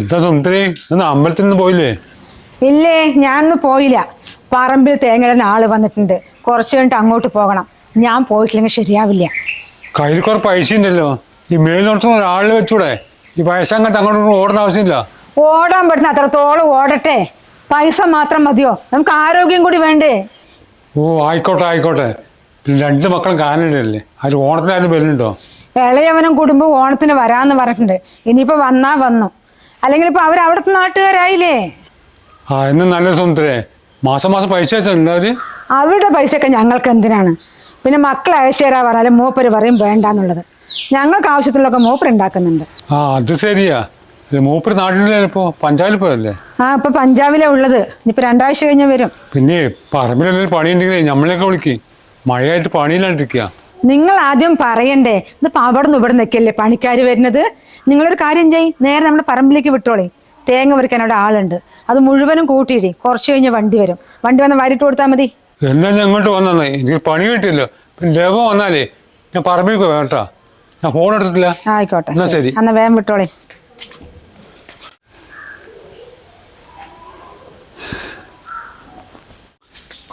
എന്താ സുന്ദരി ഇന്ന് അമ്പലത്തിൽ നിന്ന് പോയില്ലേ? ഇല്ലേ ഞാനൊന്നും പോയില്ല. പറമ്പിൽ തേങ്ങയുടെ ആൾ വന്നിട്ടുണ്ട്. കുറച്ച് കഴിഞ്ഞിട്ട് അങ്ങോട്ട് പോകണം. ഞാൻ പോയിട്ടില്ലെങ്കിൽ ശരിയാവില്ല. കയ്യിൽ കുറെ പൈസ ഉണ്ടല്ലോ ഈ മേലോടത്തുന്ന ഒരാളിൽ വെച്ചൂടെ? ഈ പൈസ അങ്ങനത്തെ അങ്ങോട്ട് ഓടേണ്ട ആവശ്യമില്ല. ഓടാൻ പറ്റുന്ന അത്രത്തോളം ഓടട്ടെ. പൈസ മാത്രം മതിയോ? നമുക്ക് ആരോഗ്യം കൂടി വേണ്ടേ? ഓ ആയിക്കോട്ടെ ആയിക്കോട്ടെ. പിന്നെ രണ്ട് മക്കളും കാനഡയല്ലേ അതിൽ ഓണത്തിനാരും വരുന്നുണ്ടോ? ഇളയവനും കുടുംബം ഓണത്തിന് വരാന്ന് പറഞ്ഞിട്ടുണ്ട്. ഇനിയിപ്പോ വന്നാ വന്നു. അല്ലെങ്കിൽ ഇപ്പൊ അവർ അവിടുത്തെ നാട്ടുകാരായില്ലേ? ആ എന്ന് നല്ല സുന്ദരേ മാസം മാസം പൈസ വെച്ചിട്ടുണ്ട് അവർ? അവരുടെ പൈസയൊക്കെ ഞങ്ങൾക്ക് എന്തിനാണ്? പിന്നെ മക്കളെ അയച്ചേരാ പറഞ്ഞാലും മൂപ്പര് പറയും വേണ്ടാന്നുള്ളത്. ഞങ്ങൾക്ക് ആവശ്യത്തിലൊക്കെ മൂപ്പർ ഉണ്ടാക്കുന്നുണ്ട്. ആ അത് ശരിയാ. മൂപ്പര് നാട്ടിലല്ലേ? ഇപ്പോ പഞ്ചായത്തിൽ പോയല്ലേ ആ ഇപ്പൊ പഞ്ചാബിലാ ഉള്ളത്. ഇനിയിപ്പോ രണ്ടാഴ്ച കഴിഞ്ഞ് വരും. പിന്നെ പറമ്പിലെന്തെങ്കിലും പണി ഉണ്ടെങ്കിൽ നമ്മളെയൊക്കെ വിളിക്കും. മഴയായിട്ട് പണിയില്ലാണ്ടിരിക്കുക നിങ്ങൾ ആദ്യം പറയണ്ടേ? ഇതിപ്പോ അവിടെ നിന്ന് ഇവിടെ നിൽക്കല്ലേ പണിക്കാർ വരുന്നത്? നിങ്ങളൊരു കാര്യം ചെയ്യും. നേരെ നമ്മുടെ പറമ്പിലേക്ക് വിട്ടോളേ. തേങ്ങ പറിക്കാൻ അവിടെ ആളുണ്ട്. അത് മുഴുവനും കൂട്ടിയിടി. കുറച്ച് കഴിഞ്ഞ് വണ്ടി വരും. വണ്ടി വന്ന് വാരിട്ട് കൊടുത്താൽ മതി. എന്നാ ഞാൻ അങ്ങോട്ട് വന്നേ എനിക്ക് പണി കിട്ടിയല്ലോ. പിന്നെ വന്നാലേ ഞാൻ പറമ്പിലേക്ക് വേട്ടാ ഞാൻ ഫോൺ എടുത്തിട്ടില്ല. ആയിക്കോട്ടെ. എന്നാ ശരി. എന്നാ വേഗം വിട്ടോളേ.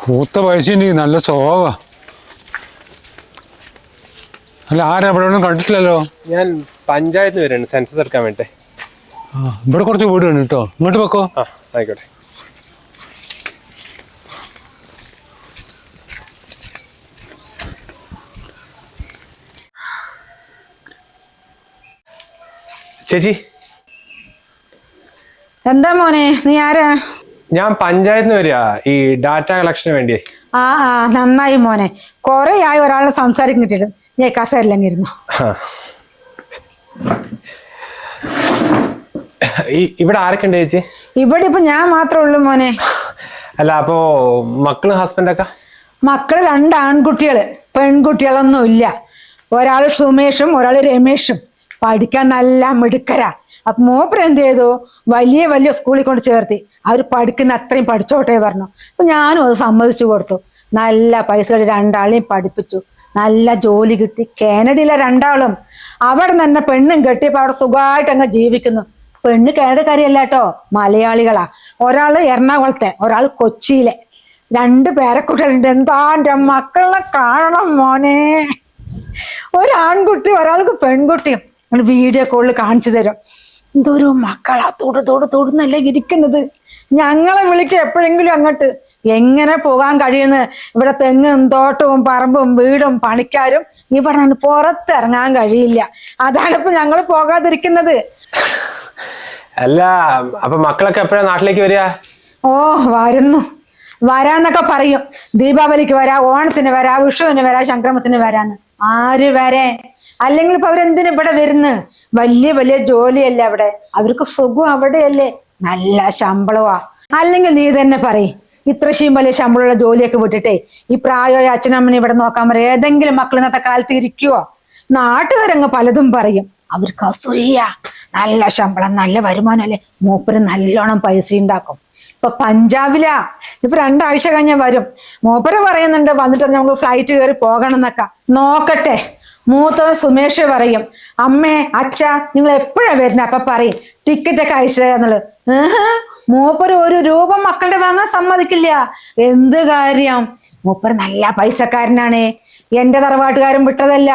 പൂത്ത പൈസ നല്ല സ്വഭാവ അല്ല ആരാ? ഇവിടെ ഒന്നും കണ്ടിട്ടില്ലല്ലോ. ഞാൻ പഞ്ചായത്ത് വരെയാണ് സെൻസസ് എടുക്കാൻ വേണ്ടി. ആ ഇവിടെ കുറച്ച് വീടുണ്ട് കേട്ടോ. ഇങ്ങോട്ട് വെക്കോ ആ ആയിക്കോട്ടെ. ചേച്ചി. എന്താ മോനെ? നീ ആരാ? ഞാൻ പഞ്ചായത്തിന് വരിക. ഈ ഡാറ്റ കളക്ഷന് വേണ്ടിയേ. ആ ആ നന്നായി മോനെ. കൊറേ ആയി ഒരാളെ സംസാരിക്കും കിട്ടിയിട്ട് നീ കസരില്ലെങ്കിൽ ഇരുന്നു. ഇവിടെ ആരൊക്കെ ഉണ്ട് ചേച്ചി? ഇവിടെ ഇപ്പൊ ഞാൻ മാത്രമേ ഉള്ളൂ മോനെ. അല്ല അപ്പോ മക്കളും ഹസ്ബൻഡൊക്കെ മക്കൾ രണ്ട് ആൺകുട്ടികൾ പെൺകുട്ടികളൊന്നും ഇല്ല. ഒരാൾ സുമേഷും ഒരാൾ രമേഷും. പഠിക്കാൻ നല്ല മിടുക്കരാ. അപ്പൊ മൂപ്പർ എന്ത് ചെയ്തു? വലിയ വലിയ സ്കൂളിൽ കൊണ്ട് ചേർത്തി. അവർ പഠിക്കുന്ന അത്രയും പഠിച്ചോട്ടെ പറഞ്ഞു. അപ്പൊ ഞാനും അത് സമ്മതിച്ചു കൊടുത്തു. നല്ല പൈസ രണ്ടാളെയും പഠിപ്പിച്ചു. നല്ല ജോലി കിട്ടി. കാനഡയിലെ രണ്ടാളും അവിടെ തന്നെ പെണ്ണും കെട്ടിയപ്പോ അവിടെ സുഖമായിട്ട് അങ്ങ് ജീവിക്കുന്നു. പെണ്ണ് കാനഡക്കാരിയല്ല കേട്ടോ മലയാളികളാ. ഒരാൾ എറണാകുളത്തെ ഒരാൾ കൊച്ചിയിലെ. രണ്ട് പേരക്കുട്ടികളുണ്ട്. എന്താ എന്റെ മക്കളെ കാണണം മോനെ. ഒരു ആൺകുട്ടി ഒരാൾക്ക് പെൺകുട്ടിയും. വീഡിയോ കോളിൽ കാണിച്ചു തരും. എന്തൊരു മക്കളാ. തൊടു തൊടു തൊടുന്നല്ലേ ഇരിക്കുന്നത്. ഞങ്ങളെ വിളിക്കുക എപ്പോഴെങ്കിലും അങ്ങോട്ട്. എങ്ങനെ പോകാൻ കഴിയുന്ന? ഇവിടെ തെങ്ങും തോട്ടവും പറമ്പും വീടും പണിക്കാരും ഇവിടെ നിന്ന് പുറത്തിറങ്ങാൻ കഴിയില്ല. അതാണ് ഇപ്പൊ ഞങ്ങൾ പോകാതിരിക്കുന്നത്. അല്ല അപ്പൊ മക്കളൊക്കെ എപ്പോഴാ നാട്ടിലേക്ക് വരിക? ഓ വരുന്നു. വരാന്നൊക്കെ പറയും. ദീപാവലിക്ക് വരാ ഓണത്തിന് വരാ വിഷുവിന് വരാ സംക്രമത്തിന് വരാന്ന്. ആര് വരെ? അല്ലെങ്കിൽ ഇപ്പൊ അവരെന്തിനു ഇവിടെ വരുന്ന്? വലിയ വലിയ ജോലിയല്ലേ അവിടെ? അവർക്ക് സുഖം അവിടെയല്ലേ? നല്ല ശമ്പളമാ അല്ലെങ്കിൽ നീ തന്നെ പറയും. ഇത്രയും വലിയ ശമ്പളമുള്ള ജോലിയൊക്കെ വിട്ടിട്ടേ ഈ പ്രായമായ അച്ഛനമ്മനെ ഇവിടെ നോക്കാൻ പറയും. ഏതെങ്കിലും മക്കൾ ഇന്നത്തെ കാലത്ത് ഇരിക്കുവോ? നാട്ടുകാരങ്ങ് പലതും പറയും. അവർക്ക് അസൂയ. നല്ല ശമ്പളം നല്ല വരുമാനം അല്ലേ? മൂപ്പര് നല്ലോണം പൈസ ഉണ്ടാക്കും. ഇപ്പൊ പഞ്ചാബിലാ. ഇപ്പൊ രണ്ടാഴ്ച കഴിഞ്ഞാൽ വരും. മൂപ്പര് പറയുന്നുണ്ട് വന്നിട്ട് നമ്മൾ ഫ്ലൈറ്റ് കയറി പോകണം എന്നൊക്കെ. നോക്കട്ടെ. മൂത്തവൻ സുമേഷ് പറയും അമ്മേ അച്ഛ നിങ്ങൾ എപ്പോഴാ വരുന്നത് അപ്പൊ പറയും ടിക്കറ്റ് ഒക്കെ അയച്ചു തരാന്നുള്ളത് മൂപ്പര് ഒരു രൂപ മക്കളുടെ വാങ്ങാൻ സമ്മതിക്കില്ല. എന്ത് കാര്യം? മൂപ്പര് നല്ല പൈസക്കാരനാണ്. എന്റെ തറവാട്ടുകാരൻ വിട്ടതല്ല.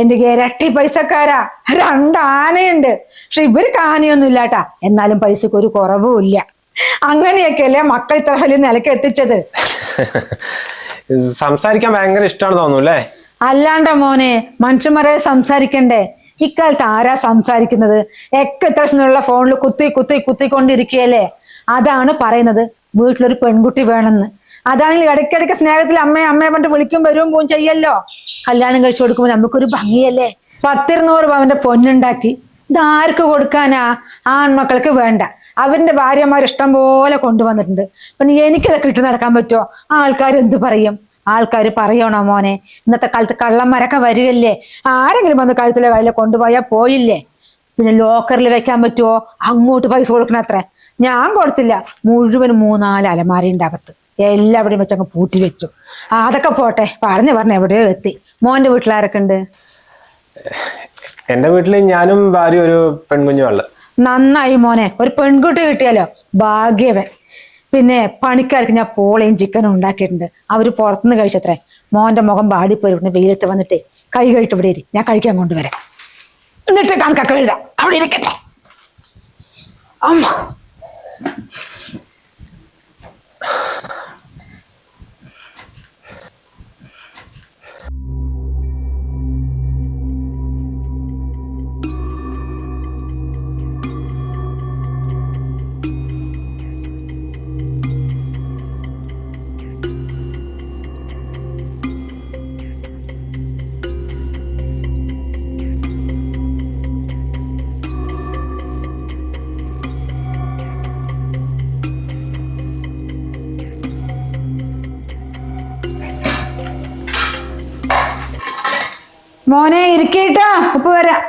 എന്റെ ഇരട്ടി പൈസക്കാരാ. രണ്ട് പക്ഷെ ഇവർക്ക് ആനയൊന്നും ഇല്ലാട്ടാ എന്നാലും പൈസക്ക് ഒരു കുറവും ഇല്ല. അങ്ങനെയൊക്കെയല്ലേ മക്കൾ ഇത്ര വലിയ നിലയ്ക്ക് എത്തിച്ചത്? സംസാരിക്കാൻ ഭയങ്കര ഇഷ്ടമാണ് തോന്നുന്നു അല്ലേ? അല്ലാണ്ട മോനെ മനുഷ്യന്മാരെ സംസാരിക്കണ്ടേ? ഇക്കാലത്ത് ആരാ സംസാരിക്കുന്നത്? ഒക്കെ ഇത്ര സമയമുള്ള ഫോണിൽ കുത്തി കുത്തി കുത്തിക്കൊണ്ടിരിക്കുകയല്ലേ? അതാണ് പറയുന്നത് വീട്ടിലൊരു പെൺകുട്ടി വേണമെന്ന്. അതാണെങ്കിൽ ഇടയ്ക്കിടയ്ക്ക് സ്നേഹത്തിൽ അമ്മയെ അമ്മയെ പറഞ്ഞിട്ട് വിളിക്കും വരും പോവും ചെയ്യല്ലോ. കല്യാണം കഴിച്ചു കൊടുക്കുമ്പോൾ നമുക്കൊരു ഭംഗിയല്ലേ? പത്തിരുന്നൂറ് പവന്റെ പൊന്നുണ്ടാക്കി. ഇത് ആർക്ക് കൊടുക്കാനാ? ആൺമക്കൾക്ക് വേണ്ട. അവരുടെ ഭാര്യമാർ ഇഷ്ടം പോലെ കൊണ്ടുവന്നിട്ടുണ്ട്. പിന്നെ എനിക്കിതൊക്കെ ഇട്ട് നടക്കാൻ പറ്റുമോ ആൾക്കാർ എന്ത് പറയും? ആൾക്കാർ പറയണോ മോനെ? ഇന്നത്തെ കാലത്ത് കള്ളന്മാരൊക്കെ വരികല്ലേ ആരെങ്കിലും വന്ന് കഴുത്തിലെ കയ്യിലെ കൊണ്ടുപോയാൽ പോയില്ലേ? പിന്നെ ലോക്കറിൽ വെക്കാൻ പറ്റുമോ അങ്ങോട്ട് പൈസ കൊടുക്കണത്രേ. ഞാൻ കൊടുത്തില്ല. മുഴുവൻ മൂന്നാൽ അലമാരയുണ്ട് അകത്ത്. എല്ലാവിടെയും വെച്ചങ്ങ് പൂട്ടി വെച്ചു. അതൊക്കെ പോട്ടെ. പറഞ്ഞു പറഞ്ഞു എവിടെയോ എത്തി. മോന്റെ വീട്ടിലാരൊക്കെ ഉണ്ട്? എന്റെ വീട്ടിൽ ഞാനും ഭാര്യ ഒരു പെൺകുഞ്ഞുള്ള നന്നായി മോനെ. ഒരു പെൺകുട്ടി കിട്ടിയാലോ? ഭാഗ്യവൻ. പിന്നെ പണിക്കാർക്ക് ഞാൻ പോളയും ചിക്കനും ഉണ്ടാക്കിയിട്ടുണ്ട്. അവർ പുറത്തുനിന്ന് കഴിച്ചത്രേ. മോന്റെ മുഖം പാടിപ്പോയി വെയിലത്ത് വന്നിട്ടേ കൈ കഴിട്ട് ഇവിടെ ഇരി. ഞാൻ കഴിക്കാൻ കൊണ്ടുവരാം. എന്നിട്ട് കണക്കൊക്കെ എഴുതാം. അവിടെ ഇരിക്കട്ടെ. അമ്മ. മോനെ ഇരിക്കേട്ടാ ഇപ്പൊ വരാം.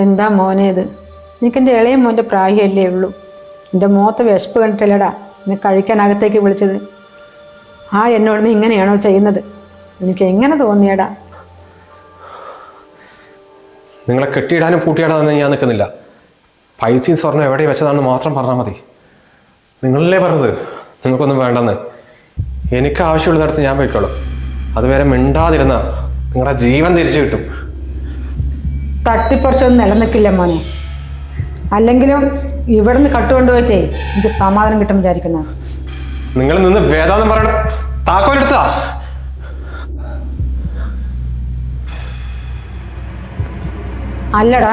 എന്താ മോനെ ഇത്? എനിക്ക് എന്റെ ഇളയ മോന്റെ പ്രായമല്ലേ ഉള്ളൂ. എന്റെ മോത്തെ വിശപ്പ് കണ്ടിട്ടില്ലടാ എന്നെ കഴിക്കാൻ അകത്തേക്ക് വിളിച്ചത്. ആ എന്നോട് നീ ഇങ്ങനെയാണോ ചെയ്യുന്നത്? എനിക്ക് എങ്ങനെ തോന്നിയടാ? നിങ്ങളെ കെട്ടിയിടാനും പൂട്ടിയിടാനൊന്നും ഞാൻ നിൽക്കുന്നില്ല. പൈസയും സ്വർണം എവിടെ വെച്ചതാണെന്ന് മാത്രം പറഞ്ഞാൽ മതി. നിങ്ങളല്ലേ പറഞ്ഞത്? നിങ്ങൾക്കൊന്നും വേണ്ടെന്ന്. എനിക്ക് ആവശ്യമുള്ളിടത്ത് ഞാൻ പോയിക്കോളും. അതുവരെ മിണ്ടാതിരുന്ന നിങ്ങളുടെ ജീവൻ തിരിച്ചു കിട്ടും. തട്ടിപ്പറിച്ചൊന്നും നിലനിൽക്കില്ല മോനെ. അല്ലെങ്കിലും ഇവിടുന്ന് കട്ടുകൊണ്ടുപോയിട്ടേ എനിക്ക് സമാധാനം കിട്ടും വിചാരിക്കുന്ന. നിങ്ങൾ നിന്ന് വേദാന്തം പറയണം. താക്കോലെടുത്താ അല്ലടാ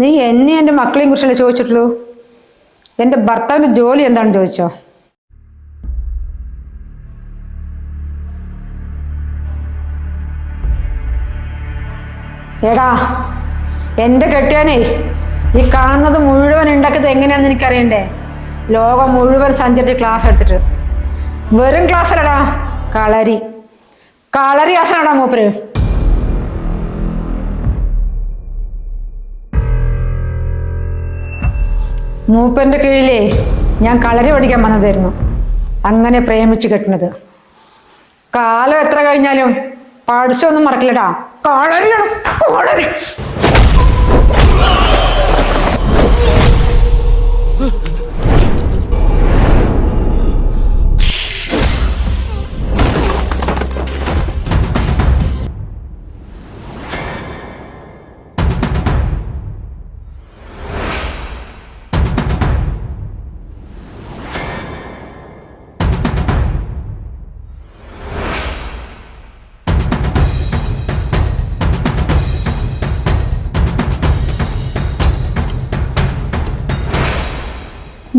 നീ എന്നെ എന്റെ മക്കളെയും കുറിച്ചല്ലേ ചോദിച്ചിട്ടുള്ളൂ? എന്റെ ഭർത്താവിന്റെ ജോലി എന്താണെന്ന് ചോദിച്ചോ? എടാ എന്റെ കെട്ടിയാനേ ഈ കാണുന്നത് മുഴുവൻ ഉണ്ടാക്കിയത് എങ്ങനെയാണെന്ന് എനിക്കറിയണ്ടേ? ലോകം മുഴുവൻ സഞ്ചരിച്ച് ക്ലാസ് എടുത്തിട്ട്. വെറും ക്ലാസ് അല്ലടാ കളരി. കളരി ആശാനടാ മൂപ്പര്. മൂപ്പന്റെ കീഴിലേ ഞാൻ കളരി പഠിക്കാൻ വന്നതായിരുന്നു. അങ്ങനെ പ്രേമിച്ച് കെട്ടുന്നത്. കാലം എത്ര കഴിഞ്ഞാലും പഠിച്ചൊന്നും മറക്കില്ലടാ. കളരിയാണ് കളരി.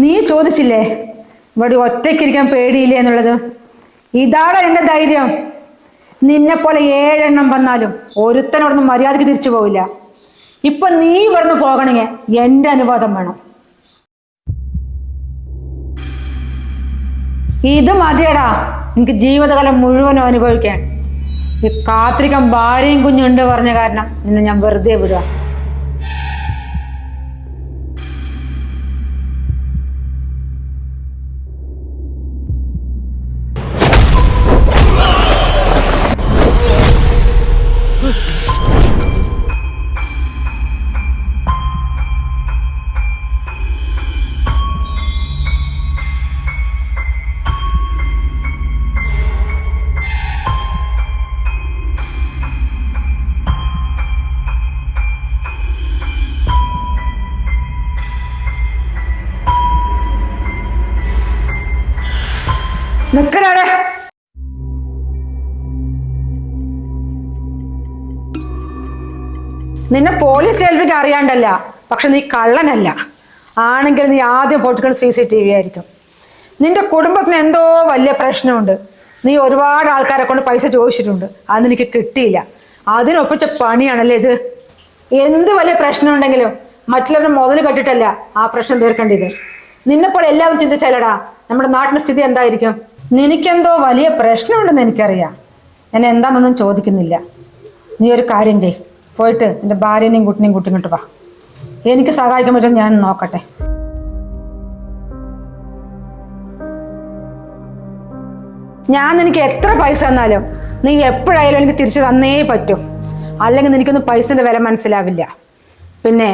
നീ ചോദിച്ചില്ലേ? ഇവിടെ ഒറ്റയ്ക്കിരിക്കാൻ പേടിയില്ലേ എന്നുള്ളത്? ഇതാണ് എന്റെ ധൈര്യം. നിന്നെ പോലെ ഏഴെണ്ണം വന്നാലും ഒരുത്തനോടൊന്നും മര്യാദയ്ക്ക് തിരിച്ചു പോവില്ല. ഇപ്പൊ നീ ഇവിടുന്ന് പോകണമെങ്കിൽ എന്റെ അനുവാദം വേണം. ഇത് മതിയടാ. എനിക്ക് ജീവിതകാലം മുഴുവനും അനുഭവിക്കാൻ. ഈ കാത്തിരിക്കാൻ ഭാര്യയും കുഞ്ഞുണ്ട് പറഞ്ഞ കാരണം നിന്നെ ഞാൻ വെറുതെ വിടുക നിന്നെ പോലീസ് ഏൽപ്പിക്കാൻ അറിയാണ്ടല്ല. പക്ഷെ നീ കള്ളനല്ല. ആണെങ്കിൽ നീ ആദ്യം പൊട്ടിക്കുന്ന സി സി ടി വി ആയിരിക്കും. നിന്റെ കുടുംബത്തിന് എന്തോ വലിയ പ്രശ്നമുണ്ട്. നീ ഒരുപാട് ആൾക്കാരെ കൊണ്ട് പൈസ ചോദിച്ചിട്ടുണ്ട്. അതെനിക്ക് കിട്ടിയില്ല. അതിനൊപ്പിച്ച പണിയാണല്ലേ ഇത്? എന്ത് വലിയ പ്രശ്നമുണ്ടെങ്കിലും മറ്റുള്ളവരുടെ മുതൽ കെട്ടിട്ടല്ല ആ പ്രശ്നം തീർക്കേണ്ടത്. നിന്നെപ്പോലെ എല്ലാവരും ചിന്തിച്ചാലടാ നമ്മുടെ നാട്ടിന്റെ സ്ഥിതി എന്തായിരിക്കും? നിനക്കെന്തോ വലിയ പ്രശ്നമുണ്ടെന്ന് എനിക്കറിയാം. ഞാൻ എന്താണെന്നൊന്നും ചോദിക്കുന്നില്ല. നീ ഒരു കാര്യം ചെയ് പോയിട്ട് എന്റെ ഭാര്യനെയും കുട്ടിനെയും കൂട്ടി വാ. എനിക്ക് സഹായിക്കാൻ പറ്റും ഞാൻ നോക്കട്ടെ. ഞാൻ നിനക്ക് എത്ര പൈസ തന്നാലും നീ എപ്പോഴായാലും എനിക്ക് തിരിച്ചു തന്നേ പറ്റൂ. അല്ലെങ്കിൽ നിനക്കൊന്നും പൈസന്റെ വില മനസ്സിലാവില്ല. പിന്നെ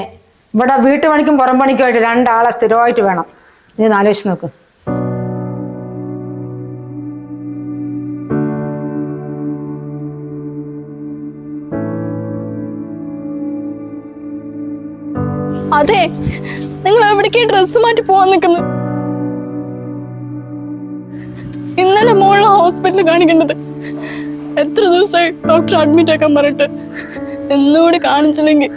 ഇവിടെ വീട്ടുപണിക്കും പുറം പണിക്കുമായിട്ട് രണ്ടാളെ സ്ഥിരമായിട്ട് വേണം. നീ ഒന്ന് ആലോചിച്ച് നോക്ക്. അതെ നിങ്ങൾ എവിടേക്ക് ഡ്രസ്സ് മാറ്റി പോവാൻ നിൽക്കുന്നു. ഇന്നലെ മോളെ ഹോസ്പിറ്റലിൽ കാണിക്കേണ്ടത്. എത്ര ദിവസമായി ഡോക്ടർ അഡ്മിറ്റ് ആക്കാൻ പറഞ്ഞിട്ട് ഇന്നുകൂടി കാണിച്ചില്ലെങ്കിൽ.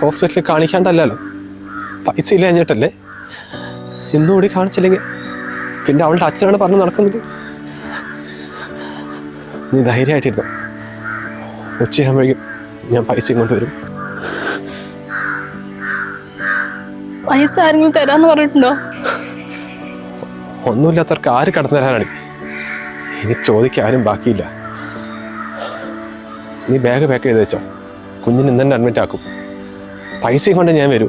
ഹോസ്പിറ്റലിൽ കാണിക്കാണ്ടല്ലോ പൈസ ഇല്ല കഴിഞ്ഞിട്ടല്ലേ? ഇന്നുകൂടി കാണിച്ചില്ലെങ്കിൽ പിന്നെ അവളുടെ അച്ഛനാണ് പറഞ്ഞു നടക്കുന്നത്. നീ ധൈര്യമായിട്ടിരുന്നു? ഉച്ചയാകുമ്പോഴേക്കും ഞാൻ പൈസയും കൊണ്ടുവരും പൈസ ആരെങ്കിലും തരാന്ന് പറഞ്ഞിട്ടുണ്ടോ? ഒന്നുമില്ലാത്തവർക്ക് ആര് കടന്നു തരാനാണ്? ഇനി ചോദിക്കാൻ ആരും ബാക്കിയില്ല. നീ ബാഗ് പാക്ക് ചെയ്ത് വെച്ചോ. കുഞ്ഞിന് ഇന്നെ അഡ്മിറ്റ് ആക്കും. പൈസയും കൊണ്ട് ഞാൻ വരൂ.